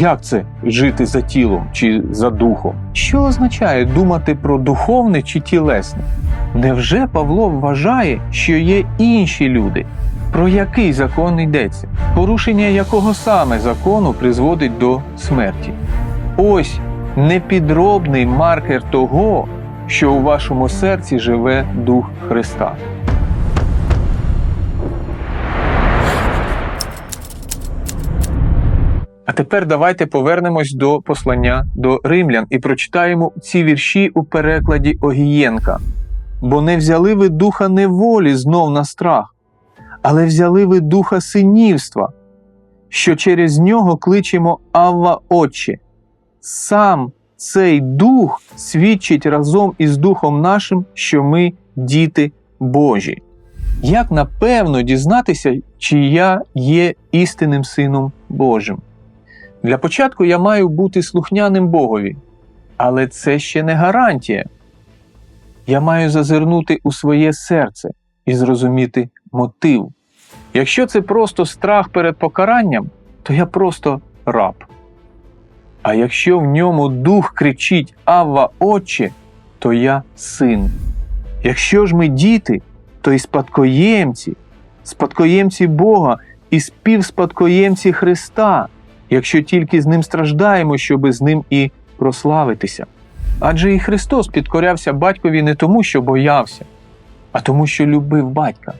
Як це жити за тілом чи за духом? Що означає думати про духовне чи тілесне? Невже Павло вважає, що є інші люди? Про який закон йдеться? Порушення якого саме закону призводить до смерті? Ось непідробний маркер того, що у вашому серці живе Дух Христа. А тепер давайте повернемось до послання до римлян і прочитаємо ці вірші у перекладі Огієнка. Бо не взяли ви духа неволі знов на страх, але взяли ви духа синівства, що через нього кличемо Авва Отче. Сам цей дух свідчить разом із Духом нашим, що ми діти Божі. Як напевно дізнатися, чи я є істинним сином Божим? Для початку я маю бути слухняним Богові, але це ще не гарантія. Я маю зазирнути у своє серце і зрозуміти мотив. Якщо це просто страх перед покаранням, то я просто раб. А якщо в ньому дух кричить Авва Отче, то я син. Якщо ж ми діти, то і спадкоємці, спадкоємці Бога і співспадкоємці Христа, якщо тільки з ним страждаємо, щоби з ним і прославитися. Адже і Христос підкорявся батькові не тому, що боявся, а тому, що любив батька.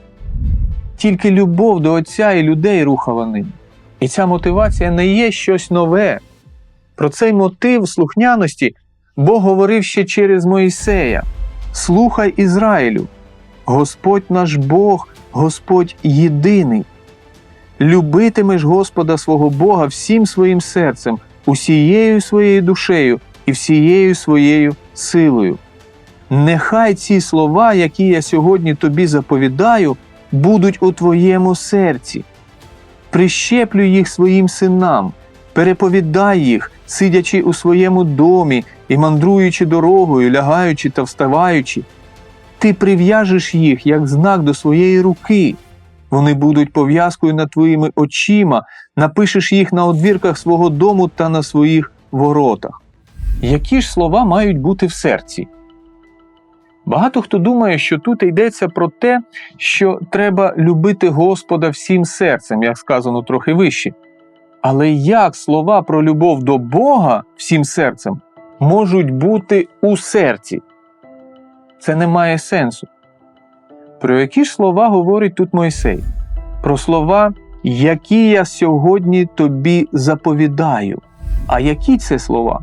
Тільки любов до Отця і людей рухала ним. І ця мотивація не є щось нове. Про цей мотив слухняності Бог говорив ще через Моїсея: Слухай Ізраїлю, Господь наш Бог, Господь єдиний. Любитимеш Господа свого Бога всім своїм серцем, усією своєю душею і всією своєю силою. Нехай ці слова, які я сьогодні тобі заповідаю, будуть у твоєму серці. Прищеплюй їх своїм синам, переповідай їх, сидячи у своєму домі і мандруючи дорогою, лягаючи та вставаючи. Ти прив'яжеш їх як знак до своєї руки. Вони будуть пов'язкою над твоїми очима, напишеш їх на одвірках свого дому та на своїх воротах. Які ж слова мають бути в серці? Багато хто думає, що тут йдеться про те, що треба любити Господа всім серцем, як сказано трохи вище. Але як слова про любов до Бога всім серцем можуть бути у серці? Це не має сенсу. Про які ж слова говорить тут Мойсей? Про слова, які я сьогодні тобі заповідаю. А які це слова?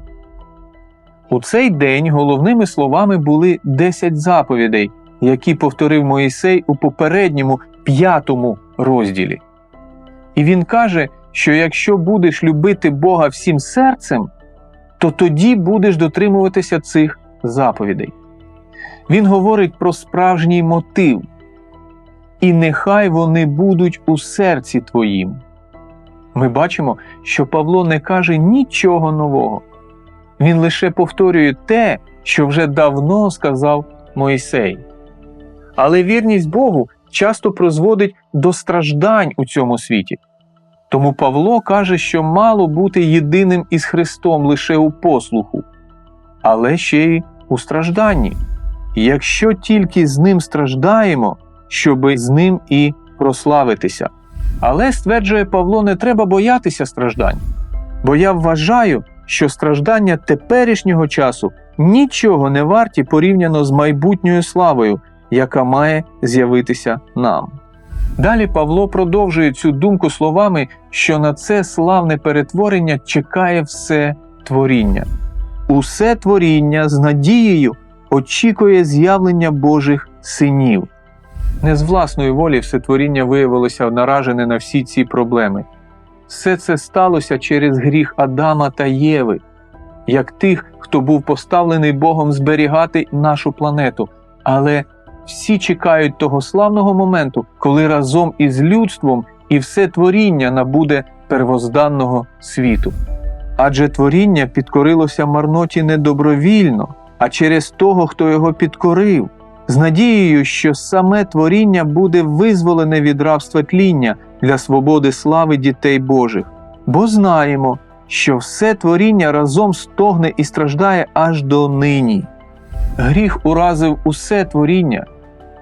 У цей день головними словами були 10 заповідей, які повторив Моїсей у попередньому п'ятому розділі. І він каже, що якщо будеш любити Бога всім серцем, то тоді будеш дотримуватися цих заповідей. Він говорить про справжній мотив. І нехай вони будуть у серці твоїм. Ми бачимо, що Павло не каже нічого нового. Він лише повторює те, що вже давно сказав Мойсей. Але вірність Богу часто призводить до страждань у цьому світі. Тому Павло каже, що мало бути єдиним із Христом лише у послуху, але ще й у стражданні. Якщо тільки з ним страждаємо, щоби з ним і прославитися. Але стверджує Павло, не треба боятися страждань, бо я вважаю, що страждання теперішнього часу нічого не варті порівняно з майбутньою славою, яка має з'явитися нам. Далі Павло продовжує цю думку словами, що на це славне перетворення чекає все творіння. Усе творіння з надією очікує з'явлення Божих синів. Не з власної волі все творіння виявилося наражене на всі ці проблеми. Все це сталося через гріх Адама та Єви, як тих, хто був поставлений Богом зберігати нашу планету. Але всі чекають того славного моменту, коли разом із людством і все творіння набуде первозданного світу. Адже творіння підкорилося марноті не добровільно, а через того, хто його підкорив, з надією, що саме творіння буде визволене від рабства тління для свободи слави дітей Божих. Бо знаємо, що все творіння разом стогне і страждає аж до нині. Гріх уразив усе творіння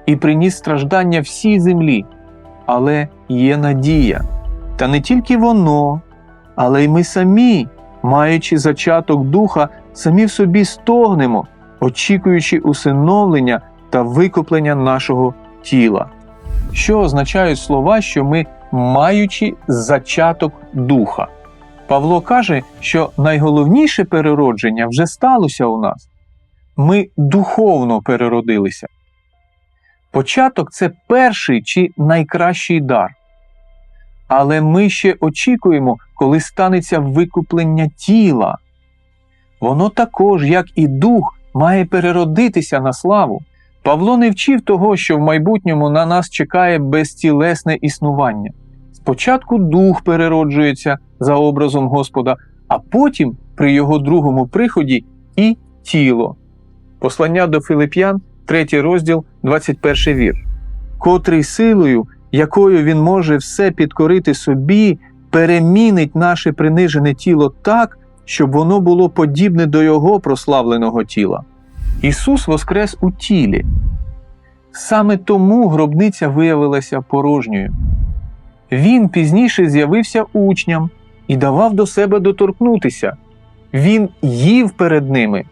і приніс страждання всій землі, але є надія. Та не тільки воно, але й ми самі, маючи зачаток духа, самі в собі стогнемо, очікуючи усиновлення та викуплення нашого тіла. Що означають слова, що ми маючи зачаток духа? Павло каже, що найголовніше переродження вже сталося у нас. Ми духовно переродилися. Початок це перший чи найкращий дар. Але ми ще очікуємо, коли станеться викуплення тіла. Воно також, як і дух, має переродитися на славу. Павло не вчив того, що в майбутньому на нас чекає безтілесне існування. Спочатку дух перероджується за образом Господа, а потім, при його другому приході, і тіло. Послання до Филип'ян, 3 розділ, 21 вір. Котрий силою, якою він може все підкорити собі, перемінить наше принижене тіло так, щоб воно було подібне до його прославленого тіла. Ісус воскрес у тілі. Саме тому гробниця виявилася порожньою. Він пізніше з'явився учням і давав до себе доторкнутися. Він їв перед ними.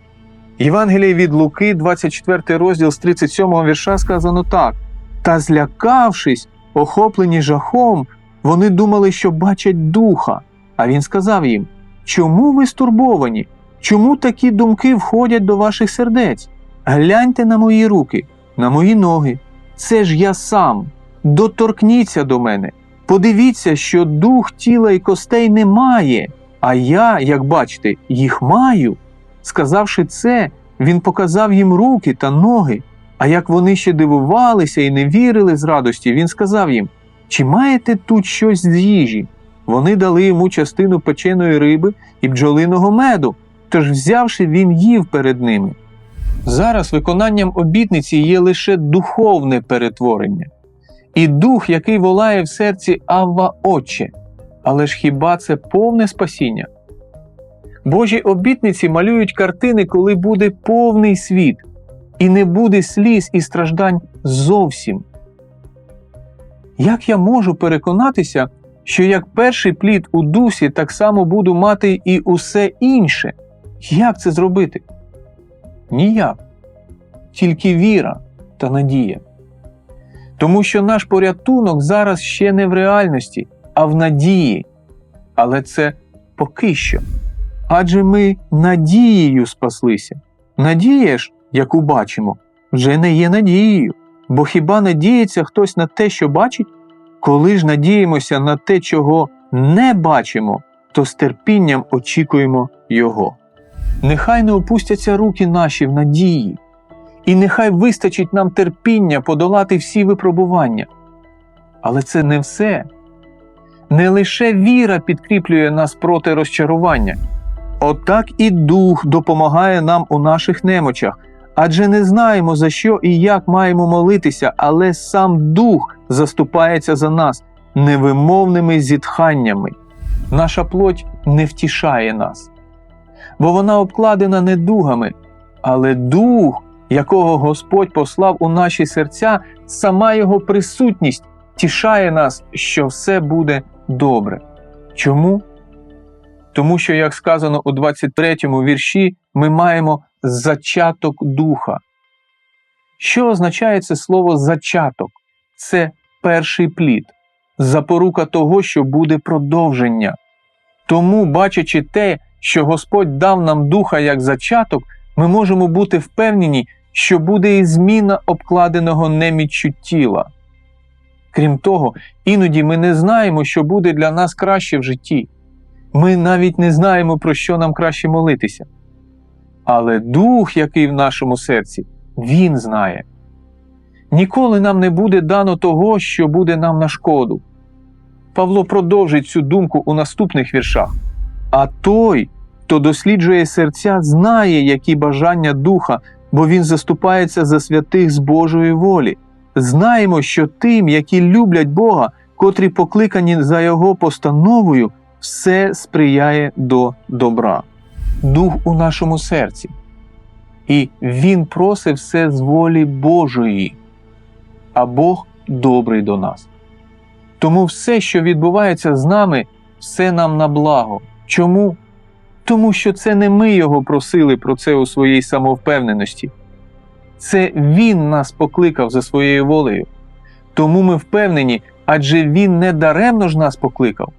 Євангеліє від Луки, 24 розділ з 37 вірша сказано так: Та злякавшись, охоплені жахом, вони думали, що бачать духа. А він сказав їм: Чому ви стурбовані? Чому такі думки входять до ваших сердець? Гляньте на мої руки, на мої ноги. Це ж я сам. Доторкніться до мене. Подивіться, що дух тіла і костей немає, а я, як бачите, їх маю. Сказавши це, він показав їм руки та ноги. А як вони ще дивувалися і не вірили з радості, він сказав їм: Чи маєте тут щось з їжі? Вони дали йому частину печеної риби і бджолиного меду, тож, взявши, він їв перед ними. Зараз виконанням обітниці є лише духовне перетворення, і дух, який волає в серці Авва Отче. Але ж хіба це повне спасіння? Божі обітниці малюють картини, коли буде повний світ, і не буде сліз і страждань зовсім. Як я можу переконатися, що як перший плід у дусі, так само буду мати і усе інше? Як це зробити? Ніяк. Тільки віра та надія. Тому що наш порятунок зараз ще не в реальності, а в надії. Але це поки що. Адже ми надією спаслися. Надія ж, яку бачимо, вже не є надією. Бо хіба надіється хтось на те, що бачить? Коли ж надіємося на те, чого не бачимо, то з терпінням очікуємо Його. Нехай не опустяться руки наші в надії, і нехай вистачить нам терпіння подолати всі випробування. Але це не все. Не лише віра підкріплює нас проти розчарування. Отак і дух допомагає нам у наших немочах, адже не знаємо, за що і як маємо молитися, але сам дух заступається за нас невимовними зітханнями. Наша плоть не втішає нас, бо вона обкладена недугами, але дух, якого Господь послав у наші серця, сама його присутність тішає нас, що все буде добре. Чому? Тому що, як сказано у 23 му вірші, ми маємо зачаток духа. Що означає це слово зачаток? Це перший плід, запорука того, що буде продовження. Тому, бачачи те, що Господь дав нам духа як зачаток, ми можемо бути впевнені, що буде і зміна обкладеного неміччю тіла. Крім того, іноді ми не знаємо, що буде для нас краще в житті. Ми навіть не знаємо, про що нам краще молитися. Але дух, який в нашому серці, він знає. Ніколи нам не буде дано того, що буде нам на шкоду. Павло продовжить цю думку у наступних віршах. А той, хто досліджує серця, знає, які бажання духа, бо він заступається за святих з Божої волі. Знаємо, що тим, які люблять Бога, котрі покликані за Його постановою, все сприяє до добра, дух у нашому серці. І Він просить все з волі Божої, а Бог добрий до нас. Тому все, що відбувається з нами, все нам на благо. Чому? Тому що це не ми його просили про це у своїй самовпевненості. Це Він нас покликав за своєю волею. Тому ми впевнені, адже Він не даремно ж нас покликав.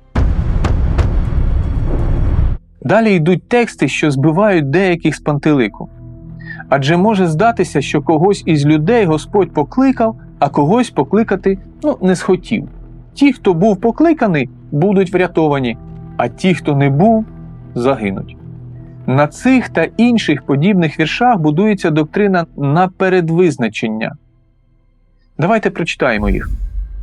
Далі йдуть тексти, що збивають деяких з пантелику. Адже може здатися, що когось із людей Господь покликав, а когось покликати ну, не схотів. Ті, хто був покликаний, будуть врятовані, а ті, хто не був, загинуть. На цих та інших подібних віршах будується доктрина напередвизначення. Давайте прочитаємо їх.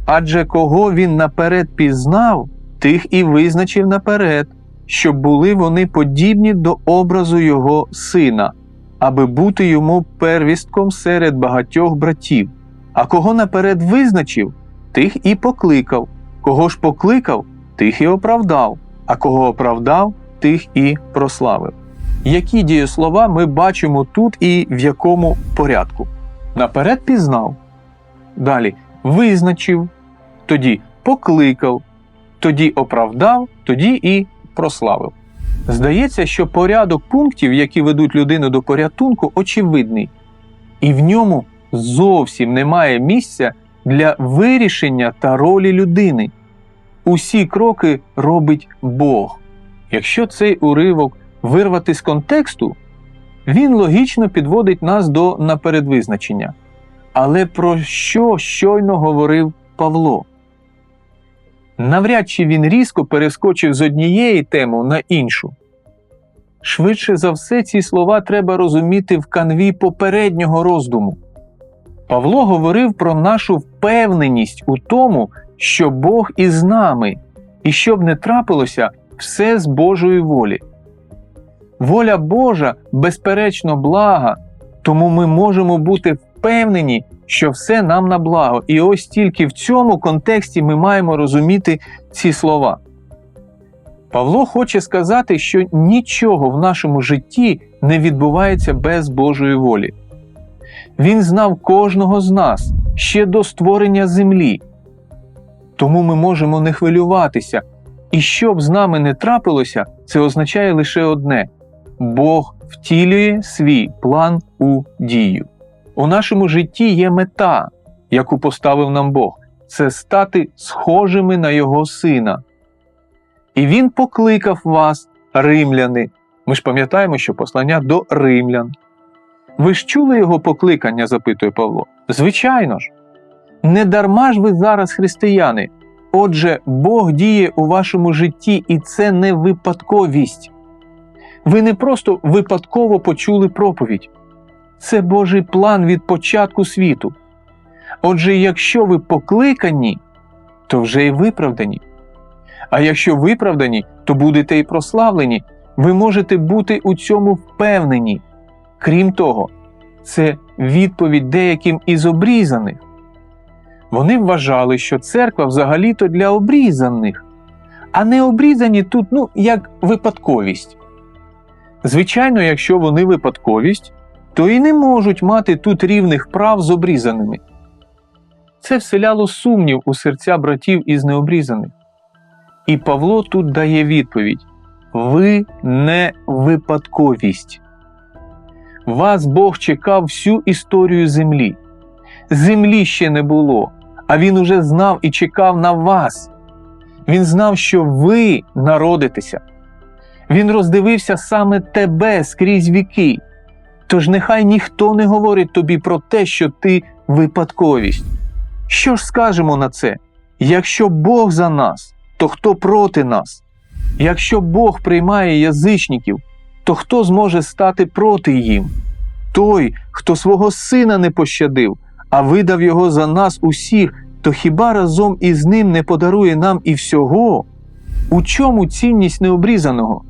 Адже кого він наперед пізнав, тих і визначив наперед, щоб були вони подібні до образу його сина, аби бути йому первістком серед багатьох братів. А кого наперед визначив, тих і покликав, кого ж покликав, тих і оправдав, а кого оправдав, тих і прославив. Які дієслова ми бачимо тут і в якому порядку? Наперед пізнав, далі визначив, тоді покликав, тоді оправдав, тоді і прославив. Здається, що порядок пунктів, які ведуть людину до порятунку, очевидний, і в ньому зовсім немає місця для вирішення та ролі людини. Усі кроки робить Бог. Якщо цей уривок вирвати з контексту, він логічно підводить нас до напередвизначення. Але про що щойно говорив Павло? Навряд чи він різко перескочив з однієї теми на іншу. Швидше за все, ці слова треба розуміти в канві попереднього роздуму. Павло говорив про нашу впевненість у тому, що Бог із нами, і щоб не трапилося все з Божої волі. Воля Божа, безперечно, блага, тому ми можемо бути впевнені, що все нам на благо. І ось тільки в цьому контексті ми маємо розуміти ці слова. Павло хоче сказати, що нічого в нашому житті не відбувається без Божої волі. Він знав кожного з нас ще до створення землі. Тому ми можемо не хвилюватися. І що б з нами не трапилося, це означає лише одне: Бог втілює свій план у дію. У нашому житті є мета, яку поставив нам Бог це стати схожими на Його Сина. І Він покликав вас, римляни. Ми ж пам'ятаємо, що послання до римлян. Ви ж чули його покликання? запитує Павло. Звичайно ж. Не дарма ж ви зараз християни. Отже, Бог діє у вашому житті, і це не випадковість. Ви не просто випадково почули проповідь. Це Божий план від початку світу. Отже, якщо ви покликані, то вже й виправдані. А якщо виправдані, то будете і прославлені. Ви можете бути у цьому впевнені. Крім того, це відповідь деяким із обрізаних. Вони вважали, що церква взагалі-то для обрізаних, а не обрізані тут ну, як випадковість. Звичайно, якщо вони випадковість, то і не можуть мати тут рівних прав з обрізаними. Це вселяло сумнів у серця братів із необрізаних. І Павло тут дає відповідь: ви не випадковість. Вас Бог чекав всю історію землі. Землі ще не було, а Він уже знав і чекав на вас. Він знав, що ви народитеся. Він роздивився саме тебе скрізь віки. Тож нехай ніхто не говорить тобі про те, що ти випадковість. Що ж скажемо на це? Якщо Бог за нас, то хто проти нас? Якщо Бог приймає язичників, то хто зможе стати проти їм? Той, хто свого сина не пощадив, а видав його за нас усіх, то хіба разом із ним не подарує нам і всього? У чому цінність необрізаного?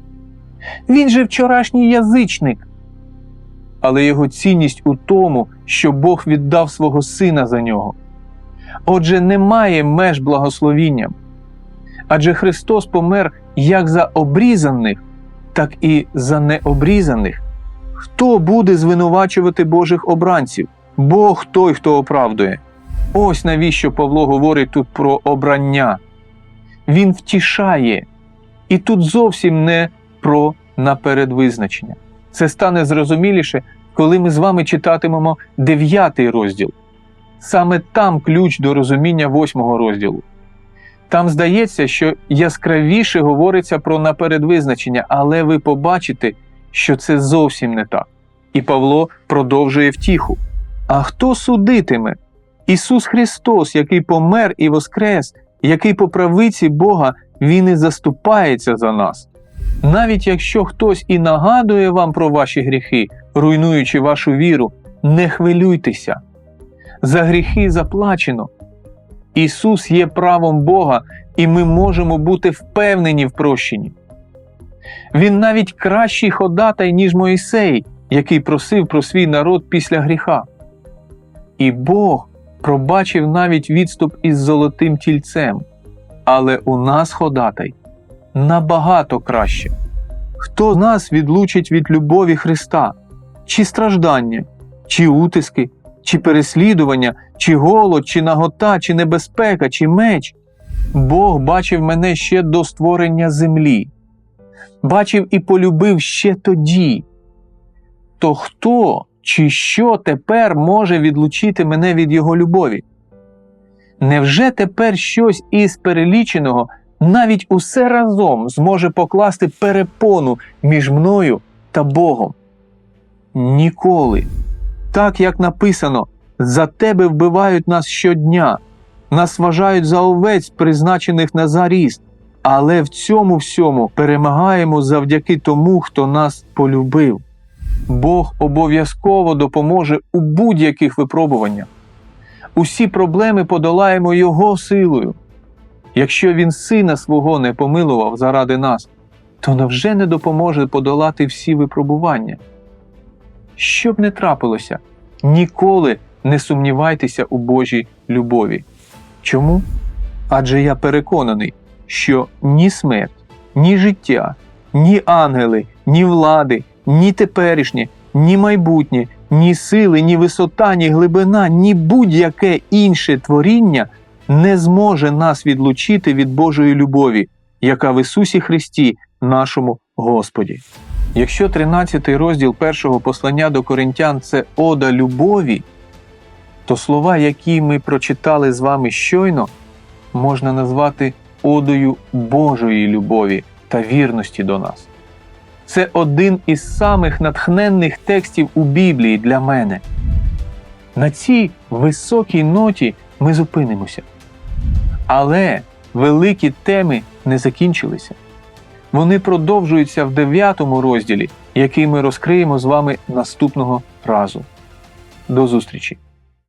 Він же вчорашній язичник. Але його цінність у тому, що Бог віддав свого сина за нього. Отже, немає меж благословінням. Адже Христос помер як за обрізаних, так і за необрізаних. Хто буде звинувачувати Божих обранців? Бог той, хто оправдує. Ось навіщо Павло говорить тут про обрання. Він втішає. І тут зовсім не про напередвизначення. Це стане зрозуміліше, коли ми з вами читатимемо дев'ятий розділ. Саме там ключ до розуміння восьмого розділу. Там здається, що яскравіше говориться про напередвизначення, але ви побачите, що це зовсім не так. І Павло продовжує втіху. А хто судитиме? Ісус Христос, який помер і воскрес, який по правиці Бога Він і заступається за нас. Навіть якщо хтось і нагадує вам про ваші гріхи, руйнуючи вашу віру, не хвилюйтеся. За гріхи заплачено. Ісус є правом Бога, і ми можемо бути впевнені в прощенні. Він навіть кращий ходатай, ніж Моїсей, який просив про свій народ після гріха. І Бог пробачив навіть відступ із золотим тільцем. Але у нас ходатай набагато краще. Хто з нас відлучить від любові Христа, чи страждання, чи утиски, чи переслідування, чи голод, чи нагота, чи небезпека, чи меч? Бог бачив мене ще до створення землі, бачив і полюбив ще тоді. То хто чи що тепер може відлучити мене від Його любові? Невже тепер щось із переліченого навіть усе разом зможе покласти перепону між мною та Богом? Ніколи. Так як написано, за тебе вбивають нас щодня, нас вважають за овець, призначених на заріст, але в цьому всьому перемагаємо завдяки тому, хто нас полюбив. Бог обов'язково допоможе у будь-яких випробуваннях. Усі проблеми подолаємо Його силою. Якщо Він сина свого не помилував заради нас, то невже не допоможе подолати всі випробування? Що б не трапилося, ніколи не сумнівайтеся у Божій любові. Чому? Адже я переконаний, що ні смерть, ні життя, ні ангели, ні влади, ні теперішнє, ні майбутнє, ні сили, ні висота, ні глибина, ні будь-яке інше творіння не зможе нас відлучити від Божої любові, яка в Ісусі Христі, нашому Господі. Якщо 13 розділ першого послання до коринтян це ода любові, то слова, які ми прочитали з вами щойно, можна назвати одою Божої любові та вірності до нас. Це один із самих натхненних текстів у Біблії для мене. На цій високій ноті ми зупинимося. Але великі теми не закінчилися. Вони продовжуються в 9 розділі, який ми розкриємо з вами наступного разу. До зустрічі!